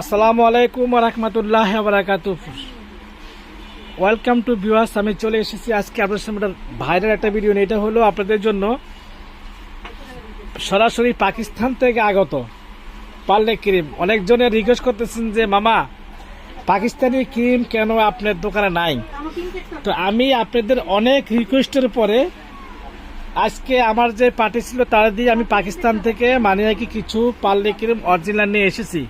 আসসালামু আলাইকুম রহমতুল্লাহ বারাকাতু ওয়েলকাম টু ভিউয়ার্স আমি চলে এসেছি আজকে আপনাদের সামনে ভাইরাল একটা ভিডিও নিয়ে। এটা হলো আপনাদের জন্য সরাসরি পাকিস্তান থেকে আগত পার্লে ক্রিম। অনেকজনে রিকোয়েস্ট করতেছেন যে, মামা, পাকিস্তানি ক্রিম কেন আপনার দোকানে নাই? তো আমি আপনাদের অনেক রিকোয়েস্টের পরে আজকে আমার যে পার্টি ছিল, তারা দিয়ে আমি পাকিস্তান থেকে মানে কিছু পার্লে ক্রিম অরিজিনাল নিয়ে এসেছি।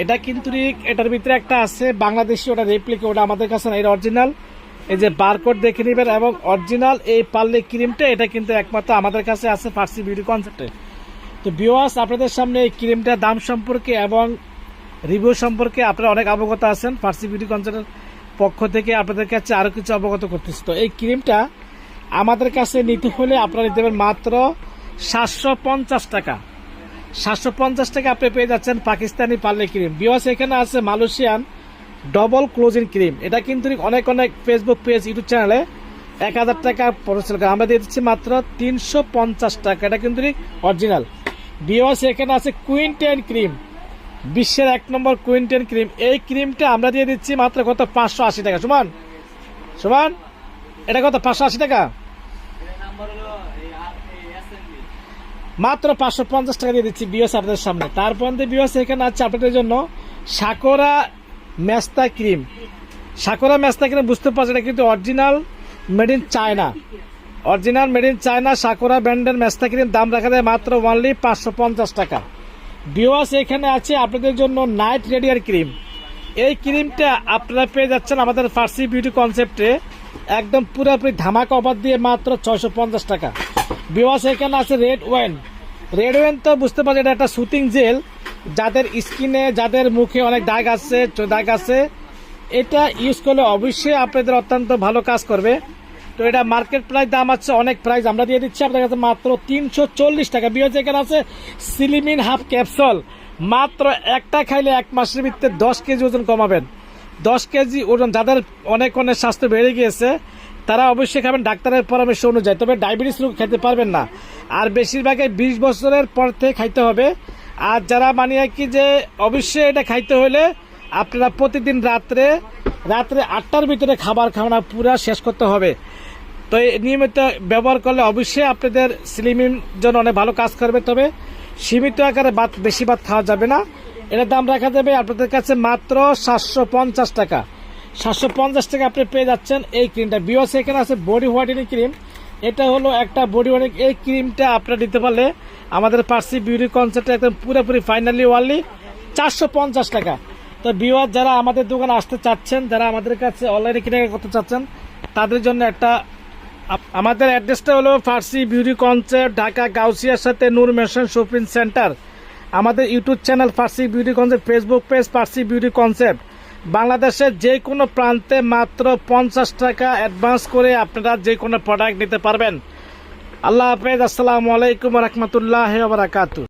এটা কিন্তু এটার ভিতরে একটা আছে, বাংলাদেশি ওটা রেপ্লিকা ওটা আমাদের কাছে না, এটা অরিজিনাল এই যে বারকোড দেখে নেবেন এবং অরিজিনাল এই পার্লে ক্রিমটা এটা কিন্তু একমাত্র আমাদের কাছে আছে ফার্সি বিউটি কনসেপ্টে তো বিওয়াস আপনাদের সামনে এই ক্রিমটার দাম সম্পর্কে এবং রিভিউ সম্পর্কে আপনারা অনেক অবগত আছেন ফার্সি বিউটি কনসেপ্টের পক্ষ থেকে, আপনাদের কাছে আরও কিছু অবগত করতেছি। তো এই ক্রিমটা আমাদের কাছে নিতে হলে আপনারা নিতে পারেন মাত্র সাতশো পঞ্চাশ টাকা। সাতশো পঞ্চাশ টাকা আপনি পেয়ে যাচ্ছেন পাকিস্তানি পার্লে ক্রিম। বিওয়াস এখানে আছে মালয়েশিয়ান ডবল ক্লোজিং ক্রিম এটা কিন্তু অনেক অনেক ফেসবুক পেজ ইউটিউব চ্যানেলে এক হাজার টাকা পড়েছিল আমরা দিয়ে দিচ্ছি মাত্র তিনশো পঞ্চাশ টাকা। এটা কিন্তু অরিজিনাল বিওয়াস এখানে আছে কুইন্টেন ক্রিম বিশ্বের এক নম্বর কুইন্টেন ক্রিম এই ক্রিমটা আমরা দিয়ে দিচ্ছি মাত্র কত? পাঁচশো আশি টাকা। সমান? সমান? এটা কত? পাঁচশো আশি টাকা? মাত্র পাঁচশো পঞ্চাশ টাকা দিয়ে দিচ্ছি বিওস আপনাদের সামনে। তারপর বিওস এখানে আছে আপনাদের জন্য সাকোরা মেস্তা ক্রিম। সাকোরা মেস্তা ক্রিম বুঝতে পারছেন এটা কিন্তু original made in China original made in China সাকোরা ব্র্যান্ডের মেস্তা ক্রিম, দাম রাখা যায় মাত্র ওনলি পাঁচশো পঞ্চাশ টাকা। বিওয়াস এখানে আছে আপনাদের জন্য নাইট রেডিয়ার ক্রিম এই ক্রিমটা আপনারা পেয়ে যাচ্ছেন আমাদের ফার্সি বিউটি কনসেপ্টে একদম পুরোপুরি ধামাকা অফার দিয়ে মাত্র ছয়শো পঞ্চাশ টাকা। বিওয়াস এখানে আছে রেড ওয়েন। রেড ওয়েন তো বুঝতে পারছি এটা একটা সুতিং জেল। যাদের স্কিনে, যাদের মুখে অনেক দাগ আছে দাগ আছে। এটা ইউজ করলে অবশ্যই আপনাদের অত্যন্ত ভালো কাজ করবে। তো এটা মার্কেট প্রাইস দাম আছে, অনেক প্রাইস আমরা দিয়ে দিচ্ছি আপনাদের কাছে মাত্র তিনশো চল্লিশ টাকা। বিওয়াস এখানে আছে সিলিমিন হাফ ক্যাপসুল। মাত্র একটা খাইলে এক মাসের ভিতরে দশ কেজি ওজন কমাবেন। দশ কেজি ওজন, যাদের অনেক অনেক স্বাস্থ্য বেড়ে গিয়েছে তারা অবশ্যই খাবেন ডাক্তারের পরামর্শ অনুযায়ী, তবে ডায়াবেটিস রোগ খেতে পারবেন না। আর বেশিরভাগই বিশ বছরের পর থেকে খাইতে হবে। আর যারা মানিয়ে কি যে অবশ্যই এটা খাইতে হলে আপনারা প্রতিদিন রাত্রে রাত্রে আটটার ভিতরে খাবার খাওয়ানো পুরা শেষ করতে হবে। তো নিয়মিত ব্যবহার করলে অবশ্যই আপনাদের স্লিমিং জন্য অনেক ভালো কাজ করবে, তবে সীমিত আকারে ভাত, বেশি ভাত খাওয়া যাবে না। এটার দাম রাখা যাবে আপনাদের কাছে মাত্র সাতশো পঞ্চাশ টাকা। সাতশো পঞ্চাশ টাকা আপনি পেয়ে যাচ্ছেন এই ক্রিমটা। বিওস এখানে আছে বডি হোয়াইটেনিং ক্রিম এটা হলো একটা বডি হোয়াইটেনিং এই ক্রিমটা আপনারা দিতে পারলে আমাদের পার্সি বিউটি কনসেপ্টে একদম পুরোপুরি ফাইনালি ওয়ানলি চারশো পঞ্চাশ টাকা। তো বিওয়ার যারা আমাদের দোকানে আসতে চাচ্ছেন, যারা আমাদের কাছে অনলাইনে কিনে করতে চাচ্ছেন, তাদের জন্য একটা আমাদের অ্যাড্রেসটা হলো ফার্সি বিউটি কনসেপ্ট ঢাকা গাউসিয়ার সাথে নূর মেশন শপিং সেন্টার আমাদের YouTube channel Farsi beauty concept Facebook page Farsi beauty concept বাংলাদেশের যে কোনো প্রান্তে মাত্র পঞ্চাশ টাকা অ্যাডভান্স করে আপনারা যে কোনো প্রোডাক্ট নিতে পারবেন। আল্লাহ হাফেজ, আসসালামু আলাইকুম রহমতুল্লাহ বারাকাতু